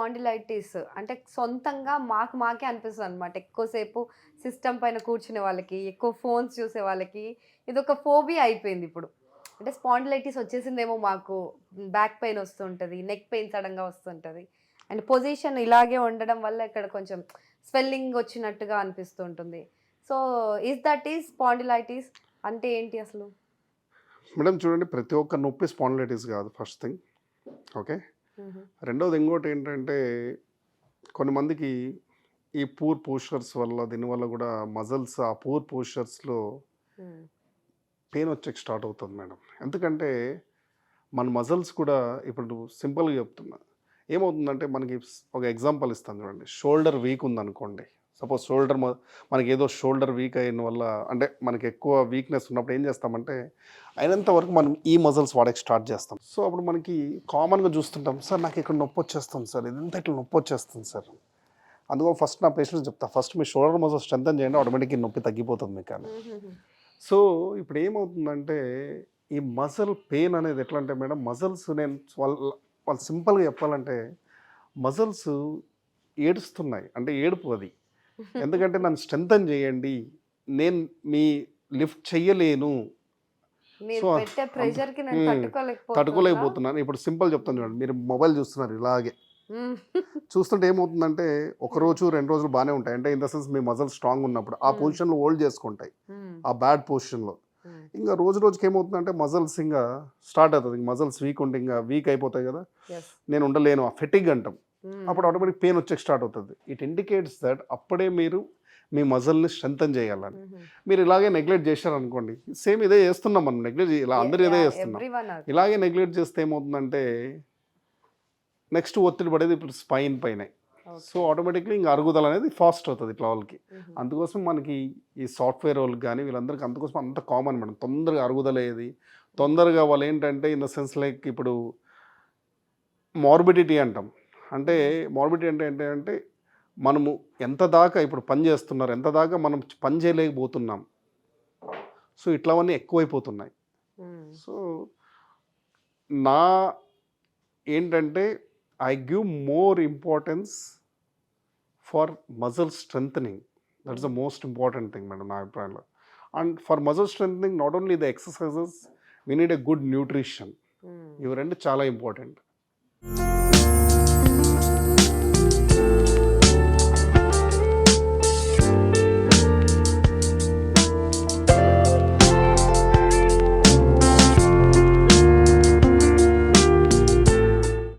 Spondylitis అంటే సొంతంగా మాకు మాకే అనిపిస్తుంది అనమాట ఎక్కువసేపు సిస్టమ్ పైన కూర్చునే వాళ్ళకి ఎక్కువ ఫోన్స్ చూసే వాళ్ళకి ఇది ఒక ఫోబియా అయిపోయింది ఇప్పుడు. అంటే స్పాండిలైటిస్ వచ్చేసిందేమో మాకు. బ్యాక్ పెయిన్ వస్తుంటుంది నెక్ పెయిన్ సడన్గా వస్తుంటుంది. అండ్ పొజిషన్ ఇలాగే ఉండడం వల్ల ఇక్కడ కొంచెం స్వెల్లింగ్ వచ్చినట్టుగా అనిపిస్తుంటుంది. So is that is spondylitis? అంటే ఏంటి అసలు? మేడం చూడండి ప్రతి ఒక్క నొప్పి స్పాండిలైటిస్ కాదు ఫస్ట్ థింగ్. ఓకే? రెండోది ఇంకోటి ఏంటంటే కొన్ని మందికి ఈ పూర్ పోస్చర్స్ వల్ల దీనివల్ల కూడా మజల్స్ ఆ పూర్ పోస్చర్స్లో పెయిన్ వచ్చే స్టార్ట్ అవుతుంది మేడం. ఎందుకంటే మన మజల్స్ కూడా ఇప్పుడు సింపుల్గా చెప్తున్నా. ఏమవుతుందంటే మనకి ఒక ఎగ్జాంపుల్ ఇస్తాను చూడండి. షోల్డర్ వీక్ ఉందనుకోండి. సపోజ్ షోల్డర్ మనకి ఏదో షోల్డర్ వీక్ అయిన వల్ల అంటే మనకి ఎక్కువ వీక్నెస్ ఉన్నప్పుడు ఏం చేస్తామంటే అయినంత వరకు మనం ఈ మజిల్స్ వాడకి స్టార్ట్ చేస్తాం. సో అప్పుడు మనకి కామన్గా చూస్తుంటాం సార్ నాకు ఇక్కడ నొప్పి వచ్చేస్తుంది సార్ ఇదంతా ఇట్లా నొప్పి వచ్చేస్తుంది సార్. అందుకో ఫస్ట్ నా పేషెంట్స్ చెప్తా ఫస్ట్ మీ షోల్డర్ మజిల్ స్ట్రెంత్ చేయండి ఆటోమేటిక్గా నొప్పి తగ్గిపోతుంది మీకు అని. సో ఇప్పుడు ఏమవుతుందంటే ఈ మజిల్ పెయిన్ అనేది ఎట్లా అంటే మేడం మజిల్స్ నేను వాళ్ళ వాళ్ళు సింపుల్గా చెప్పాలంటే మజిల్స్ ఏడుస్తున్నాయి అంటే ఏడుపు అది. ఎందుకంటే నన్ను స్ట్రెంథన్ చేయండి. నేను మీ లిఫ్ట్ చెయ్యలేను. తట్టుకోలేకపోతున్నాను? ఇప్పుడు సింపుల్ చెప్తాను చూడండి. మీరు మొబైల్ చూస్తున్నారు ఇలాగే. చూస్తుంటే ఏమవుతుందంటే ఒక రోజు రెండు రోజులు బాగానే ఉంటాయి. అంటే ఇన్ ద సెన్స్ మీ మజిల్ స్ట్రాంగ్ ఉన్నప్పుడు ఆ. పొజిషన్లో హోల్డ్ చేసుకుంటాయి. ఆ బ్యాడ్ పొజిషన్లో. ఇంకా రోజు రోజుకి ఏమవుతుందంటే మజిల్స్ ఇంకా స్టార్ట్ అవుతుంది. మజిల్స్ వీక్ ఉంటే ఇంకా వీక్ అయిపోతాయి కదా. నేను ఉండలేను. ఆ ఫెటిగ్ అంటాం. అప్పుడు ఆటోమేటిక్ పెయిన్ వచ్చే స్టార్ట్ అవుతుంది. ఇట్ ఇండికేట్స్ దట్ అప్పుడే మీరు మీ మజిల్ని స్ట్రెంథన్ చేయాలని. Mhm. మీరు ఇలాగే నెగ్లెక్ట్ చేశారు అనుకోండి సేమ్ ఇదే చేస్తున్నాం మనం నెగ్లెక్ట్ ఇలా అందరూ ఇదే చేస్తున్నాం. ఇలాగే నెగ్లెక్ట్ చేస్తే ఏమవుతుందంటే నెక్స్ట్ ఒత్తిడి పడేది ఇప్పుడు స్పైన్ పైన. సో ఆటోమేటిక్లీ ఇంకా అరుగుదల అనేది ఫాస్ట్ అవుతుంది ఇట్లా వాళ్ళకి. Mhm. అందుకోసం మనకి ఈ సాఫ్ట్వేర్ వాళ్ళకి కానీ వీళ్ళందరికీ అందుకోసం అంత కామన్ మేడం. తొందరగా అరుగుదల అయ్యేది తొందరగా వాళ్ళు ఏంటంటే ఇన్ ద సెన్స్ లైక్ ఇప్పుడు మార్బిడిటీ అంటాం. అంటే మార్బిడిటీ అంటే ఏంటంటే మనము ఎంత దాకా ఇప్పుడు పని చేస్తున్నారు ఎంత దాకా మనం పని చేయలేకపోతున్నాం. సో ఇట్లావన్నీ ఎక్కువైపోతున్నాయి. సో నా ఏంటంటే I give more importance for muscle strengthening that is the most important thing madam నా అభిప్రాయంలో. And for muscle strengthening not only the exercises we need a good nutrition. ఇవి రెండు చాలా ఇంపార్టెంట్